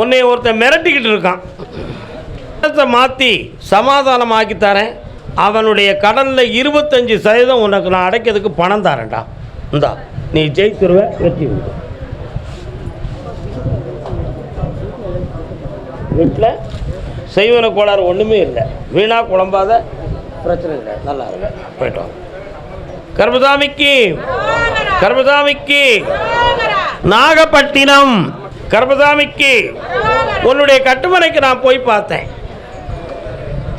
உன்னை ஒருத்தன் மிரட்டிக்கிட்டு இருக்கான். இடத்தை மாற்றி சமாதானமாக்கி தரேன். அவனுடைய கடனில் இருபத்தஞ்சி சதவீதம் உனக்கு நான் அடைக்கிறதுக்கு பணம் தரேன்டா. இந்தா நீ ஜெயித்துருவ வெற்றி உண்டு. வீட்டில் செய்வன கோளாறு ஒன்றுமே இல்லை. வீணாக குழம்பாத பிரச்சனை இல்லை. நல்லா இருக்கு போயிட்டு வாங்க. கர்மசாமிக்கு கர்மசாமிக்கு நாகப்பட்டினம். கர்மசாமிக்கு உன்னுடைய கட்டுமனைக்கு நான் போய் பார்த்தேன்.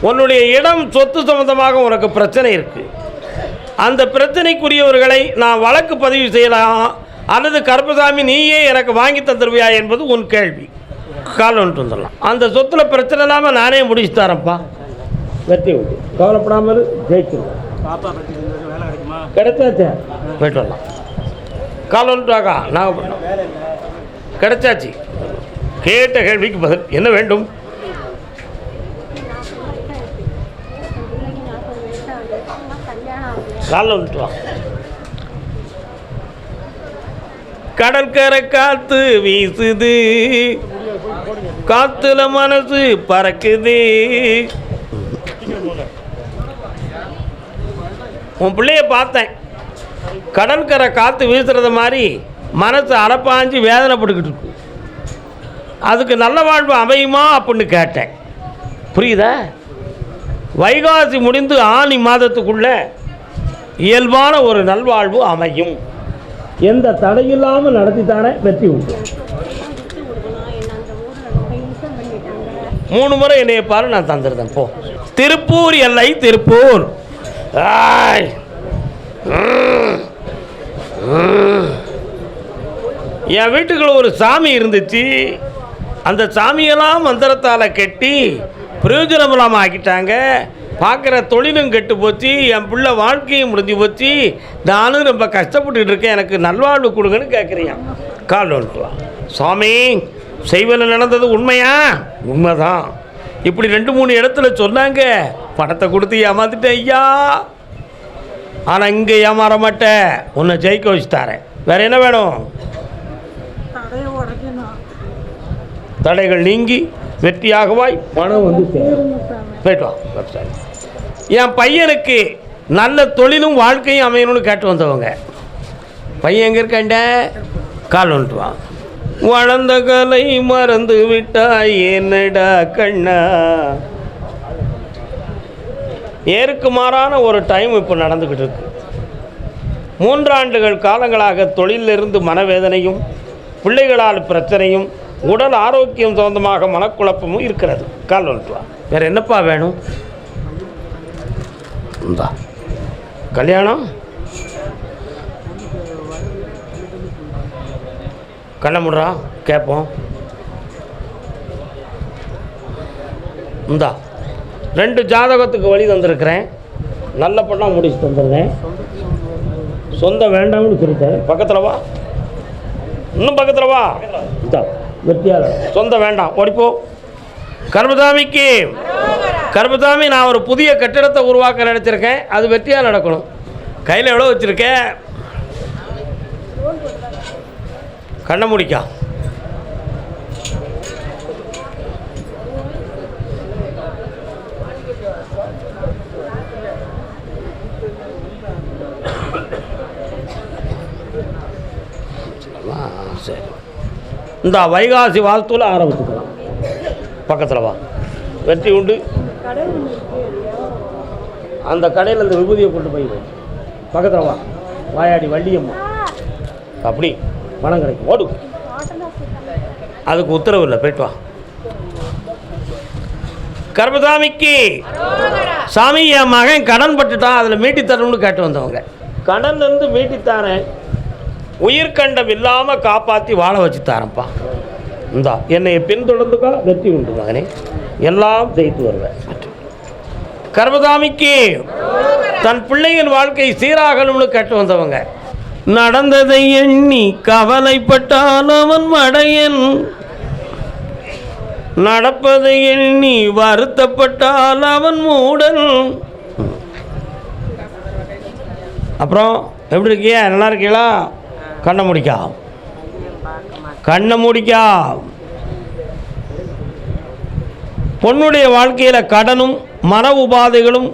உன்னுடைய இடம் சொத்து சம்பந்தமாக உனக்கு பிரச்சனை இருக்கு. அந்த பிரச்சனைக்குரியவர்களை நான் வழக்கு பதிவு செய்யலாம் அல்லது கருப்பசாமி நீயே எனக்கு வாங்கி தந்துருவியா என்பது உன் கேள்வி. கால் வந்துட்டு வந்துடலாம். அந்த சொத்துல பிரச்சனை இல்லாமல் நானே முடிச்சு தரேன்ப்பா வெற்றி உண்டு கவலைப்படாமல் கிடைக்குமா? கிடைச்சாச்சே? போயிட்டு வரலாம். கால் நாகப்பட்டினம் வேலை இல்லை. கிடைச்சாச்சு. கேட்ட கேள்விக்கு பதில் என்ன வேண்டும்? காலில் வந்துட்டு கடற்கரை காத்து வீசுது. காத்துல மனசு பறக்குது. உன் பிள்ளைய பார்த்தேன். கடற்கரை காற்று வீசுறது மாதிரி மனசு அறப்பாஞ்சு வேதனைப்பட்டுக்கிட்டு இருக்கு. அதுக்கு நல்ல வாழ்வு அமையுமா அப்படின்னு கேட்டேன். புரியுதா? வைகாசி முடிந்து ஆனி மாதத்துக்குள்ள இயல்பான ஒரு நல்வாழ்வு அமையும். எந்த தடையில்லாமல் நடத்தித்தானே வெற்றி உண்டு. மூணு முறை என்னைய பாரு நான் தந்துருந்தேன் போ. திருப்பூர் எல்லை திருப்பூர். ஆய். ம். என் வீட்டுக்குள்ள ஒரு சாமி இருந்துச்சு. அந்த சாமியெல்லாம் மந்திரத்தால் கட்டி பிரயோஜனம் இல்லாமல் ஆக்கிட்டாங்க. பார்க்குற தொழிலும் கெட்டு போச்சு. என் பிள்ளை வாழ்க்கையும் முடிஞ்சு போச்சு. நானும் ரொம்ப கஷ்டப்பட்டுக்கிட்டு இருக்கேன். எனக்கு நல்வாழ்வு கொடுங்கன்னு கேட்குறியான் கால் வந்துட்டுலாம் சுவாமி செய்வன நடந்தது உண்மையா? உண்மைதான். இப்படி ரெண்டு மூணு இடத்துல சொன்னாங்க. பணத்தை கொடுத்து ஏமாத்திட்டேன் ஐயா. ஆனால் இங்கே ஏமாற மாட்டேன். உன்னை ஜெயிக்க வச்சு தரேன் வேறு என்ன வேணும்? தடைகள் நீங்கி வெற்றியாகவாய். பணம் வந்து சேரும். போயிட்டு வா என் பையனுக்கு நல்ல தொழிலும் வாழ்க்கையும் அமையணும்னு கேட்டு வந்தவங்க. பையன் எங்கே இருக்காண்ட கால் வந்துட்டு வா. வளர்ந்த கலை மறந்து விட்டாய் என்னடா கண்ணா? ஏருக்கு மாறான ஒரு டைம் இப்போ நடந்துக்கிட்டு இருக்கு. மூன்றாண்டுகள் காலங்களாக தொழிலிருந்து மனவேதனையும் பிள்ளைகளால் பிரச்சனையும் உடல் ஆரோக்கியம் சொந்தமாக மனக்குழப்பமும் இருக்கிறது. கால் வந்துட்டு வேற என்னப்பா வேணும்? இந்தா. கல்யாணம்? கண்ண முடுறா கேட்போம் இந்தா. ரெண்டு ஜாதகத்துக்கு வழி தந்திருக்கிறேன். நல்ல பொண்ணாக முடிச்சு தந்துடுறேன். சொந்தம் வேண்டாம்னு சொல்லிட்டேன். பக்கத்தில் வா. இன்னும் பக்கத்தில் வா. வெற்றியாளர் சொந்தம் வேண்டாம். ஓடிப்போ. கர்மசாமிக்கு கர்மசாமி நான் ஒரு புதிய கட்டிடத்தை உருவாக்க நினச்சிருக்கேன். அது வெற்றியாக நடக்கணும். கையில் எவ்வளோ வச்சுருக்கேன் கண்ணை முடிக்கா ஆ, சரி இந்த வைகாசி வாழ்த்துல ஆரம்பிச்சுக்கலாம். பக்கத்தில் வா. வெற்றி உண்டு. அந்த கடையில் அந்த விபூதியை கொண்டு போய் பக்கத்தில் வா. வாயாடி வள்ளியம்மா. அப்படி பணம் கிடைக்கும். ஓடு. அதுக்கு உத்தரவு இல்லை. போயிட்டு வா. கர்மசாமிக்கு. சாமி என் மகன் கடன் பட்டுட்டான். அதில் மீட்டி தரணும்னு கேட்டு வந்தவங்க. கடன் இருந்து மீட்டி தரேன். உயிர்கண்டம் இல்லாமல் காப்பாற்றி வாழ வச்சு தரேன்ப்பா. இந்தா என்னை பின்தொடர்ந்துக்கா வெற்றி உண்டு மகனே. எல்லாம் ஜெயித்து வருவேன். கர்மதாமிக்கு தன் பிள்ளையின் வாழ்க்கை சீராகணும்னு கேட்டு வந்தவங்க. நடந்ததை எண்ணி கவலைப்பட்டால் அவன் மடையன். நடப்பதை எண்ணி வருத்தப்பட்டால் அவன் மூடன். அப்புறம் எப்படி இருக்கியா? நல்லா இருக்கீங்களா கண்ண முடிக்காம் கண்ணை மூடிக்கா. பொண்ணுடைய வாழ்க்கையில் கடனும் மன உபாதைகளும்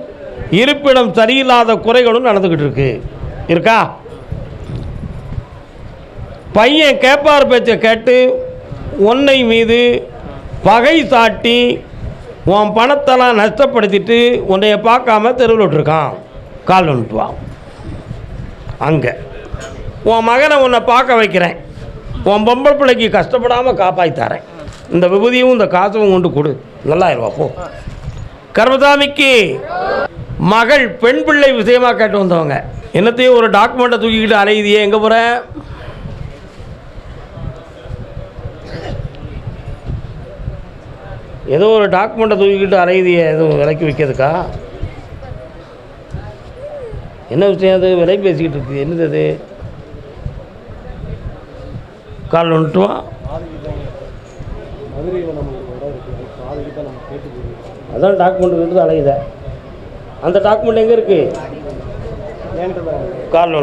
இருப்பிடம் சரியில்லாத குறைகளும் நடந்துக்கிட்டு இருக்கு. இருக்கா? பையன் கேப்பார் பேச்சை கேட்டு உன்னை மீது பகை சாட்டி உன் பணத்தெல்லாம் நஷ்டப்படுத்திட்டு உன்னைய பார்க்காம தெருவில் விட்டுருக்கான். கால் வந்துட்டு அங்கே. உன் மகனை உன்னை பார்க்க வைக்கிறேன். உன் பொம்பளை பிள்ளைக்கு கஷ்டப்படாமல் காப்பாற்றி தரேன். இந்த விபூதியும் இந்த காசும் கொண்டு கொடு. நல்லாயிருவா போ. கர்மசாமிக்கு மகள் பெண் பிள்ளை விஷயமாக கேட்டு வந்தவங்க. என்னத்தையும் ஒரு டாக்குமெண்ட்டை தூக்கிக்கிட்டு அலையுதியே எங்கே போகிற ஏதோ ஒரு டாக்குமெண்ட்டை தூக்கிக்கிட்டு அலையுதியே எதுவும் விலைக்கு விற்கிறதுக்கா? என்ன விஷயம் அது? விலை பேசிக்கிட்டு இருக்குது. என்னது அது கால் வந்துட்டுவா மதுரையில் நம்மளுக்கு இடம் இருக்குது பாதைக்கு தான் நம்ம கேட்டு போயிருக்கோம் அதான் டாக்குமெண்ட் இருக்குது அலையுத. அந்த டாக்குமெண்ட் எங்கே இருக்குது ஏன்ட்டு தான் கால்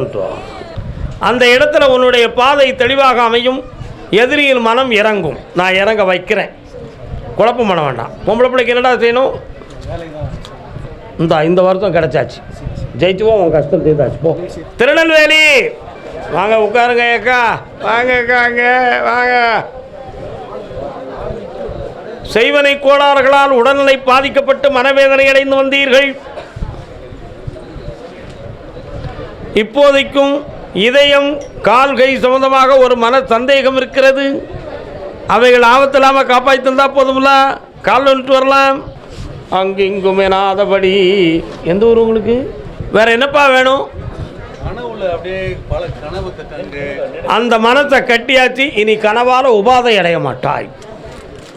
அந்த இடத்துல உன்னுடைய பாதை தெளிவாக அமையும். எதிரியின் மனம் இறங்கும். நான் இறங்க வைக்கிறேன். குழப்பம் பண்ண வேண்டாம். பொம்பளை பிள்ளைக்கு என்னடா செய்யணும்? இந்த இந்த வருஷம் கிடச்சாச்சு. ஜெயிச்சுவோம் உன் கஷ்டம் தீர்ந்தாச்சு போ. திருநெல்வேலி! வாங்க உட்காருங்க அக்கா. வாங்க அக்கா வாங்க. செய்வனை கோளாறுகளால் உடல்நிலை பாதிக்கப்பட்டு மனவேதனை அடைந்து வந்தீர்கள். இப்போதைக்கும் இதயம் கால் கை சம்பந்தமாக ஒரு மன சந்தேகம் இருக்கிறது. அவைகள் ஆபத்தில்லாமல் காப்பாற்றி தந்தால் போதும்ல? கால் வந்துட்டு வரலாம். அங்கிங்கும் எனாதபடி எந்த ஊர் உங்களுக்கு? வேறு என்னப்பா வேணும்? அந்த மனத்தை கட்டியாச்சு. இனி கனவால உபாதை அடைய மாட்டாய்.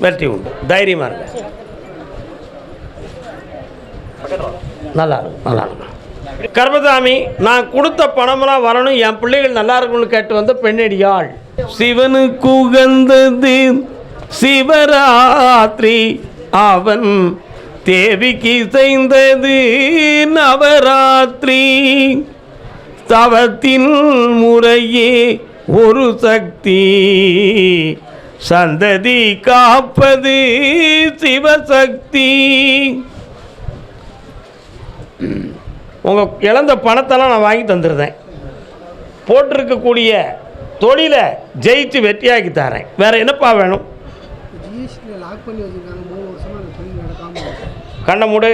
வெற்றி உண்டு. தைரியமா இருங்க. நல்லா இருக்கும் நல்லா இருக்கும் கர்மசாமி நான் கொடுத்த பணமெல்லாம் வரணும். என் பிள்ளைகள் நல்லா இருக்கும்னு கேட்டு வந்த பெண்ணடியாள். சிவனுக்கு உகந்தது சிவராத்திரி. அவன் தேவிக்கு செய்தது நவராத்திரி. தவத்தின் முறையே ஒரு சக்தி. சந்ததி காப்பது சிவசக்தி. உங்கள் இழந்த பணத்தெல்லாம் நான் வாங்கி தந்துருந்தேன். போட்டிருக்கக்கூடிய தொழிலை ஜெயிச்சு வெற்றியாக்கி தரேன். வேற என்னப்பா வேணும்? ஜிஎஸ்டியில் லாக் பண்ணி வச்சுருக்காங்க மூணு வருஷமாக அந்த தொழில் நடக்காமல் கண்ணை மூடு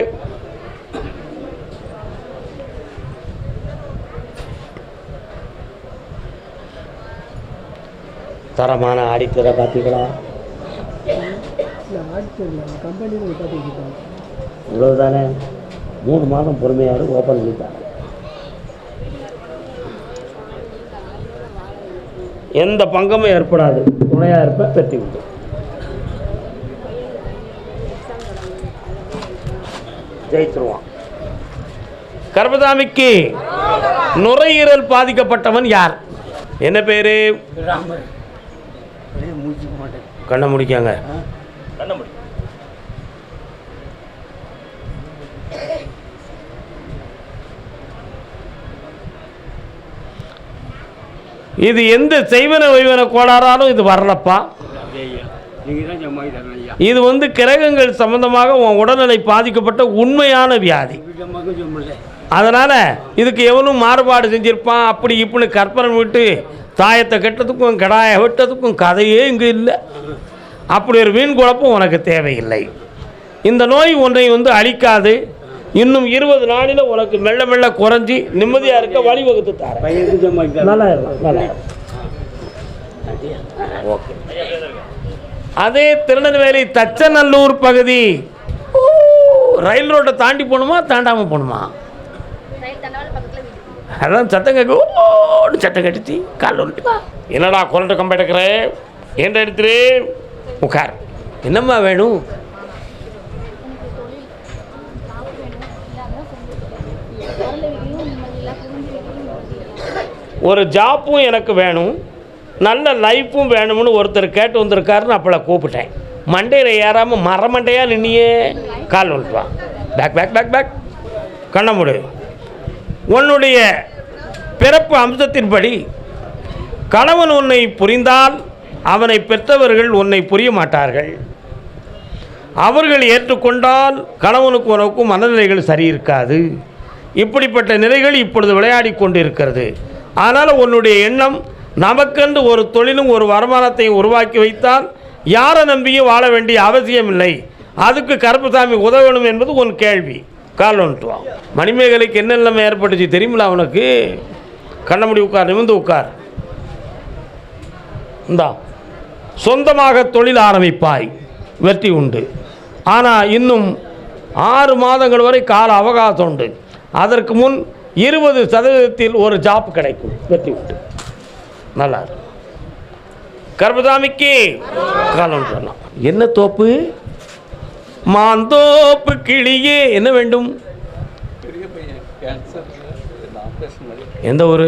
தரமான ஆடிட்டரை பார்த்தீங்களா? இவ்வளவு தானே மூணு மாதம் பொறுமையாக ஓப்பன் பண்ணிட்டாங்க. எந்த பங்கமும் ஏற்படாது. துணையாக இருப்ப பெற்றி விட்டு ஜெயிச்சிருவான். கர்பதாமிக்கு நுரையீரல் பாதிக்கப்பட்டவன் யார்? என்ன பேரு? கண்ணை முடிக்காங்க. கண்ண முடி. இது எந்த செய்வன வைவன கோளாறாலும் இது வரலப்பா. இது வந்து கிரகங்கள் சம்பந்தமாக உன் உடல்நிலை பாதிக்கப்பட்ட உண்மையான வியாதி. அதனால் இதுக்கு எவனும் மாறுபாடு செஞ்சிருப்பான் அப்படி இப்படின்னு கற்பனை விட்டு தாயத்தை கெட்டதுக்கும் கடாயை வெட்டதுக்கும் கதையே இங்கே இல்லை. அப்படி ஒரு வீண் குழப்பம் உனக்கு தேவையில்லை. இந்த நோய் ஒன்றை வந்து அழிக்காது. இன்னும் இருபது நாளில் உனக்கு மெல்ல மெல்ல குறைஞ்சி நிம்மதியாக இருக்க வழிவகுத்து தரேன். நல்லா நல்லா ஓகே. அதே திருநெல்வேலி தச்சநல்லூர் பகுதி. ரயில் ரோட்டை தாண்டி போகணுமா தாண்டாமல் போகணுமா ரயில் தண்டவாளம் பக்கத்தில் வீடு அதான் சத்தம் கேட்க ஓடு சத்தம் கட்டிச்சு. கால் வந்துட்டு என்னடா குரண்ட கம்ப எடுக்கிற? ஏன்டா எடுத்துரு? உட்கார். என்னம்மா வேணும்? ஒரு ஜாப்பும் எனக்கு வேணும். நல்ல லைஃப்பும் வேணும்னு ஒருத்தர் கேட்டு வந்திருக்காருன்னு அப்பளை கூப்பிட்டேன். மண்டையில் ஏறாமல் மரமண்டையாக நின்னியே. கால் வந்துட்டு வா. பேக் பேக் பேக் பேக் கண்ண மூடு. உன்னுடைய பிறப்பு அம்சத்தின்படி கணவன் உன்னை புரிந்தால் அவனை பெற்றவர்கள் உன்னை புரிய மாட்டார்கள். அவர்கள் ஏற்றுக்கொண்டால் கணவனுக்கு உனக்கும் மனநிலைகள் சரி இருக்காது இப்படிப்பட்ட நிலைகள் இப்பொழுது விளையாடி கொண்டிருக்கிறது. ஆனால் உன்னுடைய எண்ணம் நமக்கென்று ஒரு தொழிலும் ஒரு வருமானத்தையும் உருவாக்கி வைத்தால் யாரை நம்பியும் வாழ வேண்டிய அவசியம் இல்லை அதுக்கு கருப்புசாமி உதவணும் என்பது உன் கேள்வி. கால் வந்துட்டுவான் மணிமேகலைக்கு என்ன நிலைமை ஏற்பட்டுச்சு தெரியுமில அவனுக்கு? கண்ணமுடி உட்கார் நிமிந்து உட்கார். இந்தா சொந்தமாக தொழில் ஆரம்பிப்பாய். வெற்றி உண்டு. ஆனால் இன்னும் ஆறு மாதங்கள் வரை கால அவகாசம் உண்டு. அதற்கு முன் இருபது சதவீதத்தில் ஒரு ஜாப் கிடைக்கும். வெற்றி உண்டு. நல்லா கர்பதாமிக்கு காலம் சொல்லலாம் என்ன தோப்பு? மாந்தோப்பு கிளியே என்ன வேண்டும்? எந்த ஒரு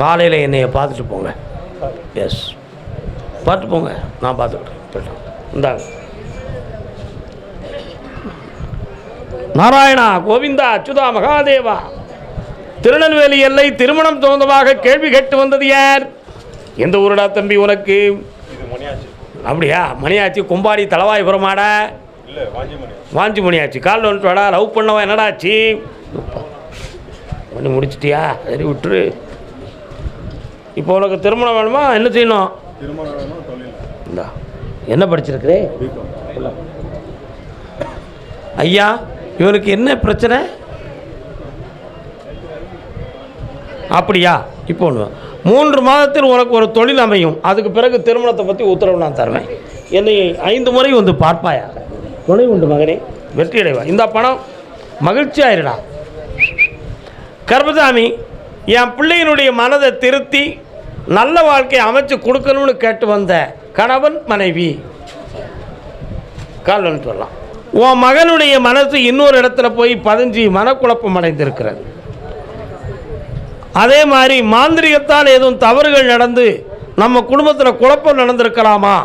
காலையில் என்னைய பார்த்துட்டு போங்க. எஸ் பார்த்து போங்க. நான் பார்த்துக்கிட்டேன் இந்தாங்க. நாராயணா கோவிந்தா அச்சுதா மகாதேவா. திருநெல்வேலி எல்லை திருமணம் சொந்தமாக கேள்வி கேட்டு வந்தது யார்? எந்த ஊருடா தம்பி உனக்கு? அப்படியா? மணியாச்சி கும்பாடி தலவாய்புரமாடா? வாஞ்சி மணியாச்சி காலில் வந்துட்டு வாடா லவ் பண்ணவன் என்னடாச்சு? பண்ணி முடிச்சிட்டியா? சரி விட்டுரு. இப்போ உனக்கு திருமணம் வேணுமா? என்ன செய்யணும்? இந்தா என்ன படிச்சிருக்கிறே? ஐயா இவனுக்கு என்ன பிரச்சனை? அப்படியா? இப்போ ஒன்று மூன்று மாதத்தில் உனக்கு ஒரு தொழில் அமையும். அதுக்கு பிறகு திருமணத்தை பற்றி உத்தரவு நான் தருவேன். என்னை ஐந்து முறை வந்து பார்ப்பாயா? துணை உண்டு மகனே. வெற்றி அடைவா. இந்த பணம் மகிழ்ச்சி ஆயிடுடா கர்பசாமி என் பிள்ளையினுடைய மனதை திருத்தி நல்ல வாழ்க்கையை அமைச்சு கொடுக்கணும்னு கேட்டு வந்த கணவன் மனைவி. கால்வன் சொல்லலாம் உன் மகனுடைய மனசு இன்னொரு இடத்துல போய் பதிஞ்சு மனக்குழப்பம் அடைந்திருக்கிறது. அதே மாதிரி மாந்திரிகத்தால் எதுவும் தவறுகள் நடந்து நம்ம குடும்பத்தில் குழப்பம் நடந்திருக்கலாமா?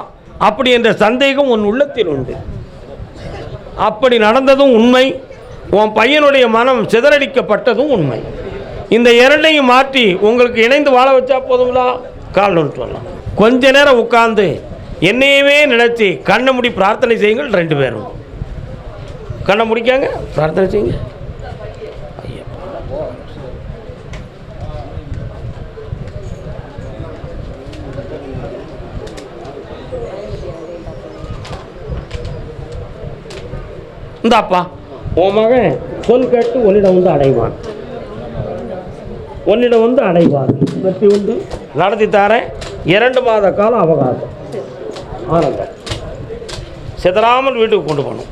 அப்படி என்ற சந்தேகம் உன் உள்ளத்தில் உண்டு. அப்படி நடந்ததும் உண்மை. உன் பையனுடைய மனம் சிதறடிக்கப்பட்டதும் உண்மை. இந்த இரண்டையும் மாற்றி உங்களுக்கு இணைந்து வாழ வச்சா போதுங்களா? கால் சொல்லலாம் கொஞ்ச நேரம் உட்கார்ந்து என்னையவே நினைச்சி கண்ணை முடி பிரார்த்தனை செய்யுங்கள் ரெண்டு பேரும். கண்ணை முடிக்காங்க பிரார்த்தனை செய்யுங்க. இந்தாப்பா. உன் மகன் சொல் கேட்டு உன்னிடம் வந்து அடைவான். உன்னிடம் வந்து அடைவான். வெற்றி உண்டு. நடத்தி தாரேன். இரண்டு மாத காலம் அவகாசம். ஆனந்தம் சிதறாமல் வீட்டுக்கு கொண்டு போகணும்.